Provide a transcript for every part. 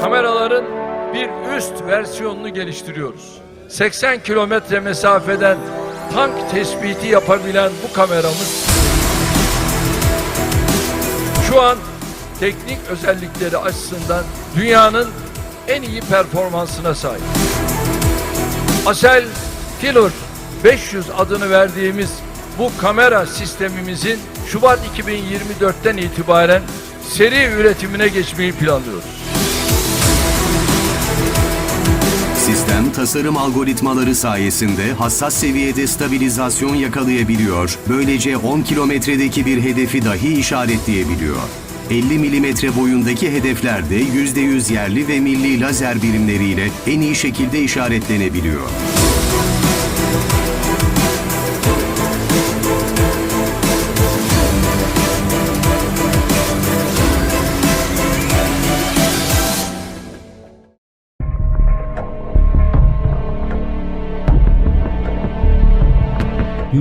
kameraların bir üst versiyonunu geliştiriyoruz. 80 kilometre mesafeden tank tespiti yapabilen bu kameramız şu an teknik özellikleri açısından dünyanın en iyi performansına sahip. Asel Killer 500 adını verdiğimiz bu kamera sistemimizin Şubat 2024'ten itibaren seri üretimine geçmeyi planlıyoruz. Sistem tasarım algoritmaları sayesinde hassas seviyede stabilizasyon yakalayabiliyor. Böylece 10 kilometredeki bir hedefi dahi işaretleyebiliyor. 50 milimetre boyundaki hedefler de %100 yerli ve milli lazer birimleriyle en iyi şekilde işaretlenebiliyor.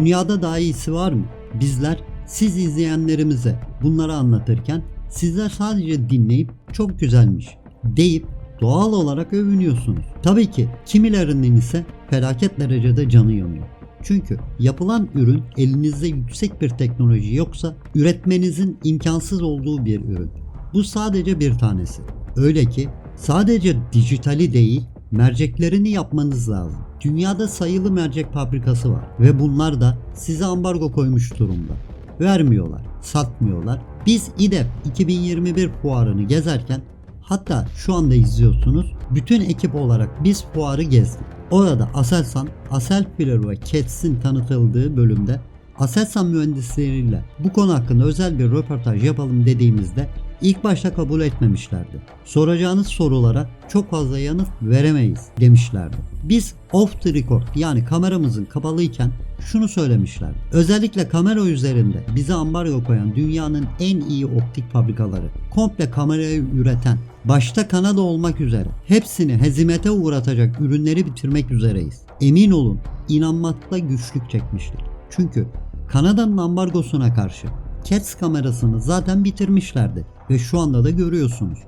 Dünyada daha iyisi var mı? Bizler siz izleyenlerimize bunları anlatırken sizler sadece dinleyip çok güzelmiş deyip doğal olarak övünüyorsunuz. Tabii ki kimilerinin ise felaket derecede canı yanıyor. Çünkü yapılan ürün elinizde yüksek bir teknoloji yoksa üretmenizin imkansız olduğu bir ürün. Bu sadece bir tanesi. Öyle ki sadece dijitali değil merceklerini yapmanız lazım. Dünyada sayılı mercek fabrikası var ve bunlar da size ambargo koymuş durumda. Vermiyorlar, satmıyorlar. Biz İDEP 2021 fuarını gezerken hatta şu anda izliyorsunuz bütün ekip olarak biz fuarı gezdik. Orada Aselsan, Aselfiller ve Cats'in tanıtıldığı bölümde Aselsan mühendisleriyle bu konu hakkında özel bir röportaj yapalım dediğimizde ilk başta kabul etmemişlerdi. Soracağınız sorulara çok fazla yanıt veremeyiz demişlerdi. Biz off the record yani kameramızın kapalıyken şunu söylemişler. Özellikle kamera üzerinde bize ambargo koyan dünyanın en iyi optik fabrikaları, komple kamerayı üreten, başta Kanada olmak üzere hepsini hezimete uğratacak ürünleri bitirmek üzereyiz. Emin olun inanmakta güçlük çekmiştik. Çünkü Kanada'nın ambargosuna karşı Cats kamerasını zaten bitirmişlerdi ve şu anda da görüyorsunuz.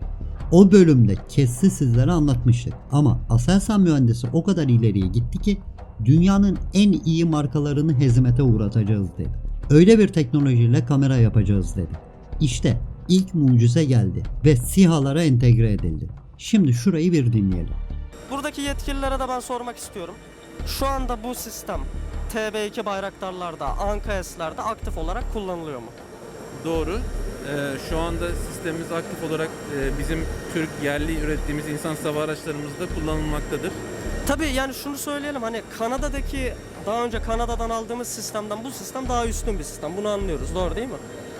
O bölümde Cats'i sizlere anlatmıştık ama Aselsan mühendisi o kadar ileriye gitti ki dünyanın en iyi markalarını hezimete uğratacağız dedi. Öyle bir teknolojiyle kamera yapacağız dedi. İşte ilk mucize geldi ve SİHA'lara entegre edildi. Şimdi şurayı bir dinleyelim. Buradaki yetkililere de ben sormak istiyorum. Şu anda bu sistem TB2 bayraktarlarda, ANKAS'larda aktif olarak kullanılıyor mu? Doğru. Ee, şu anda sistemimiz aktif olarak e, bizim Türk yerli ürettiğimiz insan hava araçlarımızda kullanılmaktadır. Tabii yani şunu söyleyelim hani Kanada'daki daha önce Kanada'dan aldığımız sistemden bu sistem daha üstün bir sistem. Bunu anlıyoruz. Doğru değil mi?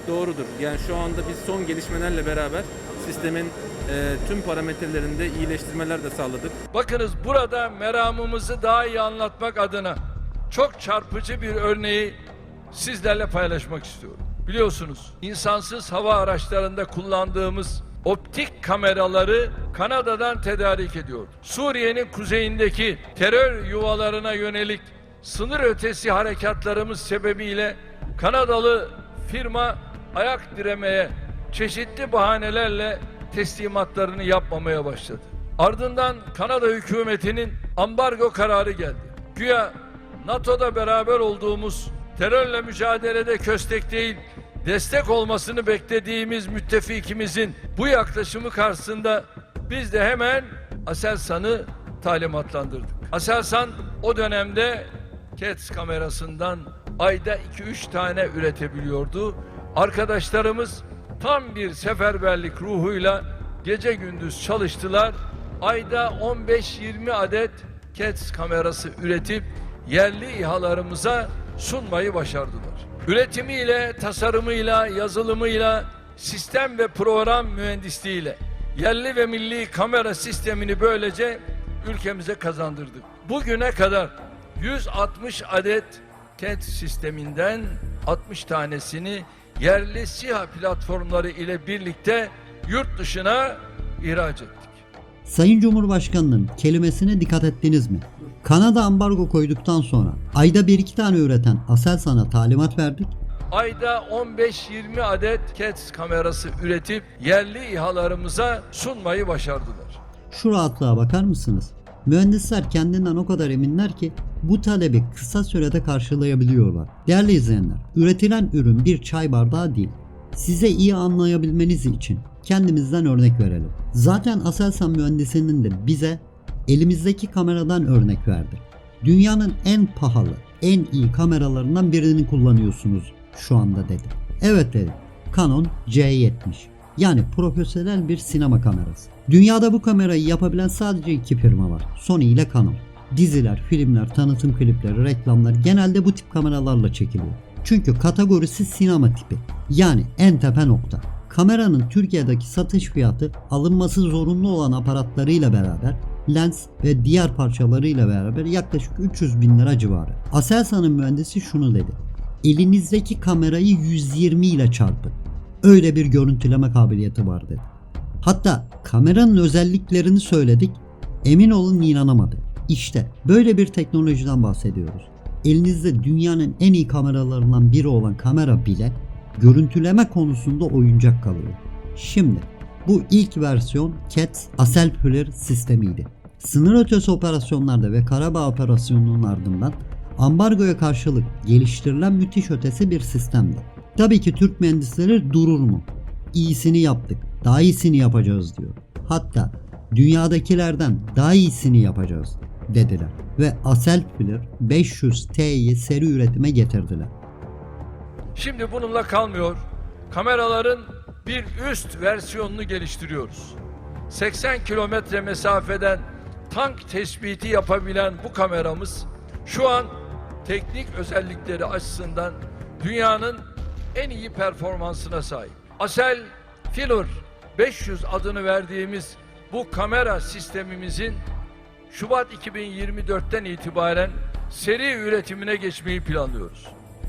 Doğrudur. Yani şu anda biz son gelişmelerle beraber sistemin e, tüm parametrelerinde iyileştirmeler de sağladık. Bakınız burada meramımızı daha iyi anlatmak adına çok çarpıcı bir örneği sizlerle paylaşmak istiyorum. Biliyorsunuz insansız hava araçlarında kullandığımız optik kameraları Kanada'dan tedarik ediyordu. Suriye'nin kuzeyindeki terör yuvalarına yönelik sınır ötesi harekatlarımız sebebiyle Kanadalı firma ayak diremeye çeşitli bahanelerle teslimatlarını yapmamaya başladı. Ardından Kanada hükümetinin ambargo kararı geldi. Güya NATO'da beraber olduğumuz terörle mücadelede köstek değil destek olmasını beklediğimiz müttefikimizin bu yaklaşımı karşısında biz de hemen Aselsan'ı talimatlandırdık. Aselsan o dönemde CATS kamerasından ayda 2-3 tane üretebiliyordu. Arkadaşlarımız tam bir seferberlik ruhuyla gece gündüz çalıştılar. Ayda 15-20 adet CATS kamerası üretip yerli İHA'larımıza sunmayı başardılar. Üretimiyle, tasarımıyla, yazılımıyla, sistem ve program mühendisliğiyle yerli ve milli kamera sistemini böylece ülkemize kazandırdık. Bugüne kadar 160 adet CAT sisteminden 60 tanesini yerli SİHA platformları ile birlikte yurt dışına ihraç ettik. Sayın Cumhurbaşkanı'nın kelimesine dikkat ettiniz mi? Kanada ambargo koyduktan sonra ayda bir iki tane üreten Aselsan'a talimat verdik. ayda 15-20 adet CATS kamerası üretip yerli İHA'larımıza sunmayı başardılar. Şu rahatlığa bakar mısınız? Mühendisler kendinden o kadar eminler ki bu talebi kısa sürede karşılayabiliyorlar. Değerli izleyenler, üretilen ürün bir çay bardağı değil. Size iyi anlayabilmeniz için kendimizden örnek verelim. Zaten Aselsan mühendisinin de bize elimizdeki kameradan örnek verdi. Dünyanın en pahalı, en iyi kameralarından birini kullanıyorsunuz şu anda dedi. Evet dedi. Canon C70. Yani profesyonel bir sinema kamerası. Dünyada bu kamerayı yapabilen sadece iki firma var. Sony ile Canon. Diziler, filmler, tanıtım klipleri, reklamlar genelde bu tip kameralarla çekiliyor. Çünkü kategorisi sinema tipi. Yani en tepe nokta. Kameranın Türkiye'deki satış fiyatı alınması zorunlu olan aparatlarıyla beraber lens ve diğer parçalarıyla beraber yaklaşık 300 bin lira civarı. Aselsan'ın mühendisi şunu dedi. Elinizdeki kamerayı 120 ile çarpın. Öyle bir görüntüleme kabiliyeti var dedi. Hatta kameranın özelliklerini söyledik. Emin olun inanamadı. İşte böyle bir teknolojiden bahsediyoruz. Elinizde dünyanın en iyi kameralarından biri olan kamera bile görüntüleme konusunda oyuncak kalıyor. Şimdi bu ilk versiyon CAT Aselpüler sistemiydi. Sınır ötesi operasyonlarda ve Karabağ operasyonunun ardından ambargoya karşılık geliştirilen müthiş ötesi bir sistemdi. Tabii ki Türk mühendisleri durur mu? İyisini yaptık, daha iyisini yapacağız diyor. Hatta dünyadakilerden daha iyisini yapacağız dediler. Ve Aselpüler 500T'yi seri üretime getirdiler. Şimdi bununla kalmıyor. Kameraların bir üst versiyonunu geliştiriyoruz. 80 kilometre mesafeden tank tespiti yapabilen bu kameramız şu an teknik özellikleri açısından dünyanın en iyi performansına sahip. Asel Filler 500 adını verdiğimiz bu kamera sistemimizin Şubat 2024'ten itibaren seri üretimine geçmeyi planlıyoruz.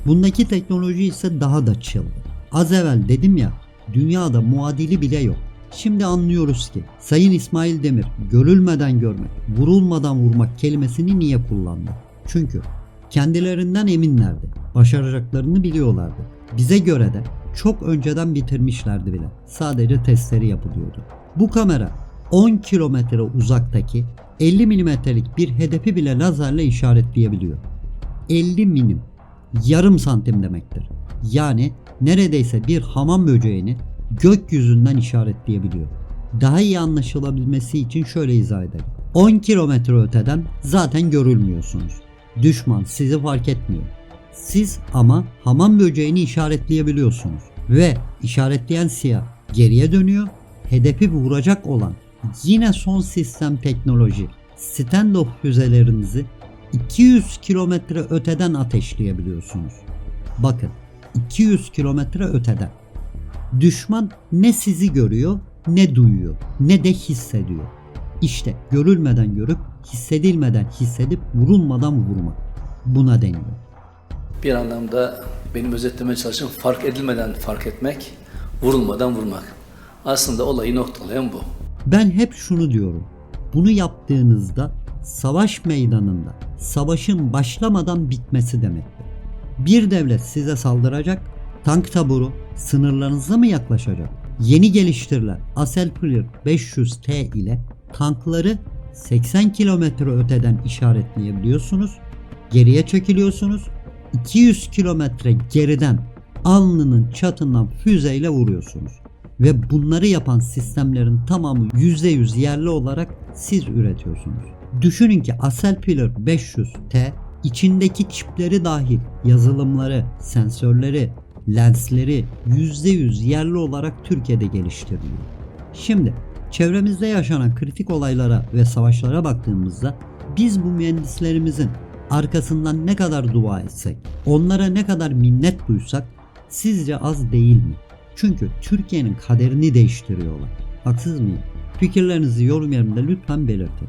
Bundaki teknoloji ise daha da çılgın. Az evvel dedim ya dünyada muadili bile yok. Şimdi anlıyoruz ki Sayın İsmail Demir görülmeden görmek, vurulmadan vurmak kelimesini niye kullandı? Çünkü kendilerinden eminlerdi. Başaracaklarını biliyorlardı. Bize göre de çok önceden bitirmişlerdi bile. Sadece testleri yapılıyordu. Bu kamera 10 kilometre uzaktaki 50 milimetrelik bir hedefi bile lazerle işaretleyebiliyor. 50 milim yarım santim demektir. Yani neredeyse bir hamam böceğini gökyüzünden işaretleyebiliyor. Daha iyi anlaşılabilmesi için şöyle izah edelim. 10 kilometre öteden zaten görülmüyorsunuz. Düşman sizi fark etmiyor. Siz ama hamam böceğini işaretleyebiliyorsunuz. Ve işaretleyen siyah geriye dönüyor. Hedefi vuracak olan yine son sistem teknoloji standoff füzelerinizi 200 kilometre öteden ateşleyebiliyorsunuz. Bakın 200 kilometre öteden. Düşman ne sizi görüyor ne duyuyor ne de hissediyor. İşte görülmeden görüp hissedilmeden hissedip vurulmadan vurmak. Buna deniyor. Bir anlamda benim özetlemeye çalıştığım fark edilmeden fark etmek, vurulmadan vurmak. Aslında olayı noktalayan bu. Ben hep şunu diyorum. Bunu yaptığınızda savaş meydanında savaşın başlamadan bitmesi demektir. Bir devlet size saldıracak, tank taburu sınırlarınıza mı yaklaşacak? Yeni geliştirilen Aselplir 500T ile tankları 80 kilometre öteden işaretleyebiliyorsunuz. Geriye çekiliyorsunuz. 200 kilometre geriden alnının çatından füzeyle vuruyorsunuz. Ve bunları yapan sistemlerin tamamı %100 yerli olarak siz üretiyorsunuz. Düşünün ki Aselpiller 500T içindeki çipleri dahil yazılımları, sensörleri, lensleri %100 yerli olarak Türkiye'de geliştiriliyor. Şimdi çevremizde yaşanan kritik olaylara ve savaşlara baktığımızda biz bu mühendislerimizin arkasından ne kadar dua etsek, onlara ne kadar minnet duysak sizce az değil mi? Çünkü Türkiye'nin kaderini değiştiriyorlar. Haksız mıyım? Fikirlerinizi yorum yerinde lütfen belirtin.